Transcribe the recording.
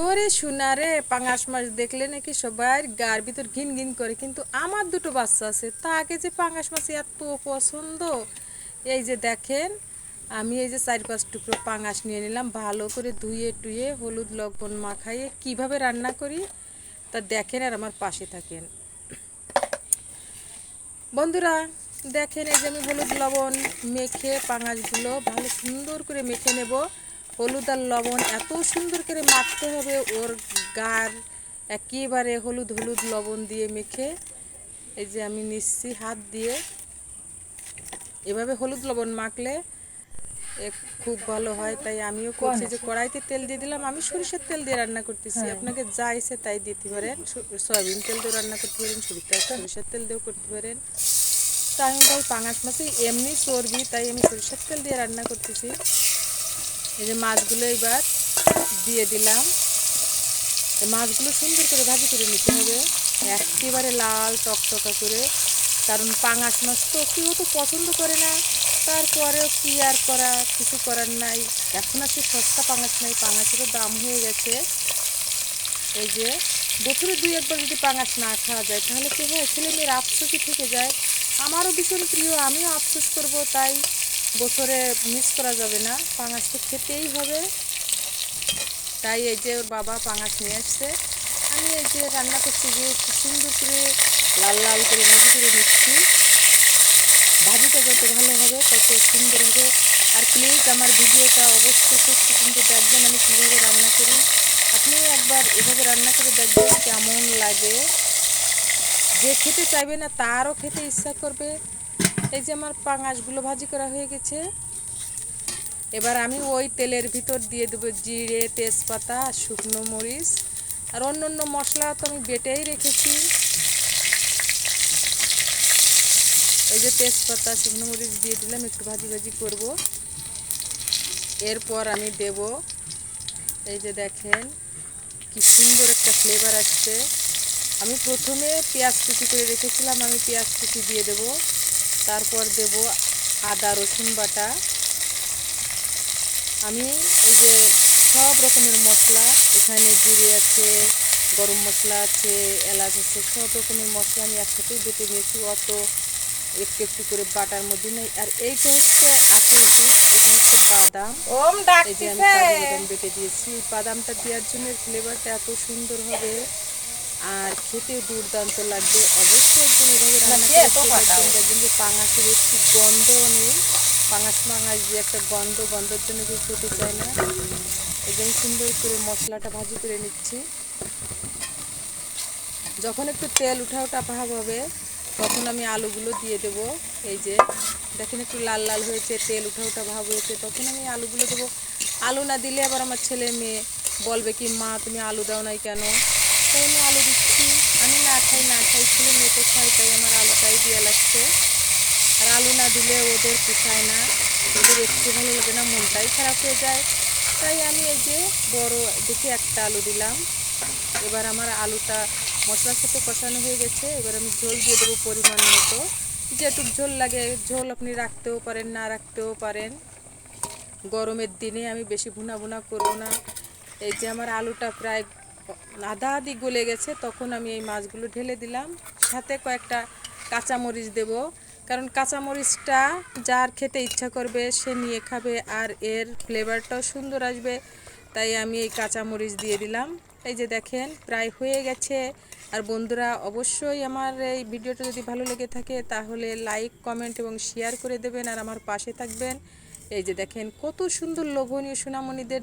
ওরে শোনা রে, পাঙাশ মাছ দেখলে নাকি সবার গার ভিতর ঘিন ঘিন করে। কিন্তু আমার দুটো বাচ্চা আছে, তাকে যে পাঙাশ মাছ এত পছন্দ? এই যে দেখেন, আমি এই যে চার পাঁচ টুকরো পাঙাশ নিয়ে নিলাম, ভালো করে ধুয়ে টুয়ে হলুদ লবণ মাখাইয়ে কীভাবে রান্না করি তা দেখেন আর আমার পাশে থাকেন। বন্ধুরা, দেখেন এই যে আমি হলুদ লবণ মেখে পাঙাশগুলো ভালো সুন্দর করে মেখে নেব। হলুদ আর লবণ এত সুন্দর করে মাখতে হবে ওর গার একেবারে হলুদ হলুদ লবণ দিয়ে মেখে এই যে আমি নিচ্ছি হাত দিয়ে। এভাবে হলুদ লবণ মাখলে খুব ভালো হয় তাই আমিও করছি যে কড়াইতে তেল দিয়ে দিলাম আমি সরিষার তেল দিয়ে রান্না করতেছি আপনাকে যা ইচ্ছে তাই দিতে পারেন সয়াবিন তেল দিয়ে রান্না করতে পারেন সরিষার সরিষার তেল দিয়েও করতে পারেন। তা আমি ভাই পাঙাশ মাছে এমনি চর্বি তাই আমি সরিষার তেল দিয়ে রান্না করতেছি। এই যে মাছগুলো এবার দিয়ে দিলাম। মাছগুলো সুন্দর করে ভাজি করে নিতে হবে। একেবারে লাল টকটকা করে। কারণ পাঙাশ মাছ তো কেউ তো পছন্দ করে না। তারপরেও কি আর করা? কিছু করার নাই। এখন সে সস্তা পাঙাশ নাই। পাঙাশেরও দাম হয়ে গেছে। এই যে বছরে দুই একবার যদি পাঙাশ না খাওয়া যায়, তাহলে কি হয়? ছেলে মেয়ের আফসোসই থেকে যায়। আমারও ভীষণ প্রিয়। আমিও আফসোস করব, তাই বছরে মিস করা যাবে না, পাঙাশ তো খেতেই হবে। তাই এই যে ওর বাবা পাঙাশ নিয়ে আসছে। আমি এই যে রান্না করছি যে খুব সুন্দর করে লাল লাল করে ভাজি করে নিচ্ছি। ভাজিটা যত ভালো হবে তত সুন্দর হবে। আর প্লিজ আমার ভিডিওটা অবশ্যই একটু কিন্তু দেখবেন, আমি কীভাবে রান্না করি। আপনি একবার এভাবে রান্না করে দেখবেন কেমন লাগে। যে খেতে চাইবে না, তারও খেতে ইচ্ছা করবে। এই যে আমার পাঙাশগুলো ভাজি করা হয়ে গেছে। এবার আমি ওই তেলের ভিতর দিয়ে দেবো জিরে, তেজপাতা, শুকনো মরিচ আর অন্য অন্য মশলা তো আমি বেটেই রেখেছি। এই যে তেজপাতা, শুকনো মরিচ দিয়ে দিলাম, একটু ভাজি ভাজি করব। এরপর আমি দেব, এই যে দেখেন কি সুন্দর একটা ফ্লেভার আসছে। আমি প্রথমে পেঁয়াজ কুচি করে রেখেছিলাম, আমি পেঁয়াজ কুচি দিয়ে দেব। তারপর দেব আদা রসুন বাটা। আমি এই যে সব রকমের মশলা এখানে জিরে আছে গরম মশলা আছে এলাচ আছে সব রকমের মশলা আমি একসাথেই বেটে নিয়েছি অত একটু একটু করে বাটার মধ্যে নেই। আর এইটা হচ্ছে আসল দিক এটা হচ্ছে বাদাম। এই যে আমি বাদাম বেটে দিয়েছি। বাদামটা দেওয়ার জন্য ফ্লেভারটা এত সুন্দর হবে। আর খেতে দুর্দান্ত লাগবে। অবশ্যই একদম এভাবে রান্না দিয়ে করে তো খেয়ে পাঠাও। দেখবেন দেখবেন যে পাঙাশের একটু গন্ধও নেই। পাঙাশ পাঙাশ যে একটা গন্ধ গন্ধের জন্য কেউ খেতে চায় না। এই সুন্দর করে মশলাটা ভাজি করে নিচ্ছি। যখন একটু তেল উঠা উঠা ভাব হবে তখন আমি আলুগুলো দিয়ে দেব। এই যে দেখেন একটু লাল লাল হয়েছে তেল উঠা উঠা ভাব হয়েছে তখন আমি আলুগুলো দেবো। আলু না দিলে আবার আমার ছেলে মেয়ে বলবে কি মা তুমি আলু দাও নাই কেন? তাই আমি আলু দিচ্ছি। আমি না খাই না খাই, ছেলে মেয়ে খাই, তাই আমার আলুটাই দিয়ে লাগছে। আর আলু না দিলে ওদের পোষায় না। ওদের একটু ভালো লাগে না মনটাই খারাপ হয়ে যায়। তাই আমি এই যে বড় দেখি একটা আলু দিলাম। এবার আমার আলুটা মশলার সাথে কষানো হয়ে গেছে। এবার আমি ঝোল দিয়ে দেবো পরিমাণ মতো। যেটুক ঝোল লাগে, ঝোল আপনি রাখতেও পারেন, না রাখতেও পারেন। গরমের দিনে আমি বেশি ভুনা ভুনা করব না। এই যে আমার আলুটা প্রায় আধা আধি গলে গেছে, তখন আমি এই মাছগুলো ঢেলে দিলাম। সাথে কয়েকটা কাঁচামরিচ দেব, কারণ কাঁচামরিচটা যার খেতে ইচ্ছা করবে, সে নিয়ে খাবে আর এর ফ্লেভারটাও সুন্দর আসবে, তাই আমি এই কাঁচামরিচ দিয়ে দিলাম। এই যে দেখেন, প্রায় হয়ে গেছে। আর বন্ধুরা, অবশ্যই আমার এই ভিডিওটা যদি ভালো লেগে থাকে, তাহলে লাইক, কমেন্ট এবং শেয়ার করে দেবেন আর আমার পাশে থাকবেন। এই যে দেখেন, কত সুন্দর লোভনীয় সোনামণিদের